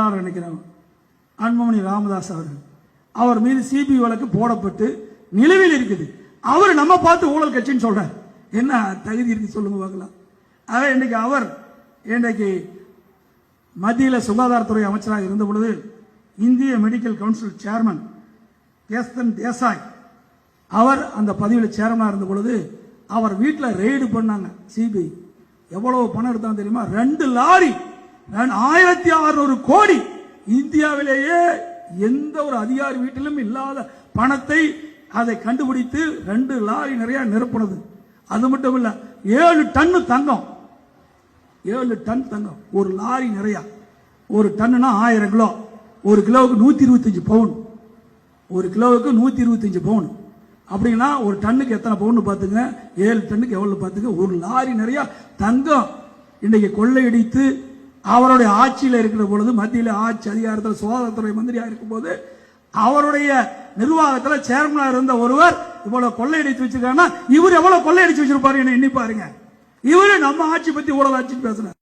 நான் நினைக்கிறேன் அன்புமணி ராமதாஸ் அவர்கள். அவர் மீது சிபிஐ வழக்கு போடப்பட்டு நிலுவையில் இருக்குது. அவர் நம்ம பார்த்து ஊழல் கட்சின்னு சொல்றார். என்ன தகுதி இருக்கு சொல்லுங்க பார்க்கலாம். ஆக இன்னைக்கு அவர் இன்றைக்கு மத்தியில் சுகாதாரத்துறை அமைச்சராக இருந்த பொழுது இந்திய medical council chairman Ketan Desai அவர் அந்த பதவியில் சேர்மனாக இருந்த பொழுது அவர் வீட்டில் ரெய்டு பண்ணாங்க சிபிஐ எவ்வளவு பணம் எடுத்தாங்க தெரியுமா? ரெண்டு லாரி நான் ஆயிரத்தி அறுநூறு கோடி இந்தியாவிலேயே எந்த ஒரு அதிகாரி வீட்டிலும் இல்லாத பணத்தை அதை கண்டுபிடித்து ரெண்டு லாரி நிறைய நிரப்புனது. அது மட்டும் இல்ல ஏழு டன்னு தங்கம். ஏழு டன் தங்கம். ஒரு லாரி நிறைய. ஒரு டன்னுனா ஆயிரம் கிலோ. ஒரு கிலோவுக்கு நூத்தி இருபத்தஞ்சு பவுன். ஒரு கிலோவுக்கு நூத்தி இருபத்தஞ்சு பவுன். அப்படின்னா ஒரு டன்னுக்கு எத்தனை பவுன் பார்த்துங்க. ஏழு டன்னுக்கு எவ்வளவு பார்த்துங்க. ஒரு லாரி நிறைய தங்கம். இன்னைக்கு கொள்ளையடித்து அவருடைய ஆட்சியில் இருக்கிற பொழுது மத்தியில் ஆட்சி அதிகாரத்தில் சுகாதாரத்துறை மந்திரியாக இருக்கும் போது அவருடைய நிர்வாகத்தில் சேர்மனாக இருந்த ஒருவர் இவ்வளவு கொள்ளையடித்து வச்சிருக்காங்கன்னா இவர் எவ்வளவு கொள்ளையடிச்சு வச்சிருப்பாரு என்ன எண்ணி பாருங்க. இவரு நம்ம ஆட்சி பத்தி ஊழல் ஆட்சி பேசுறாரு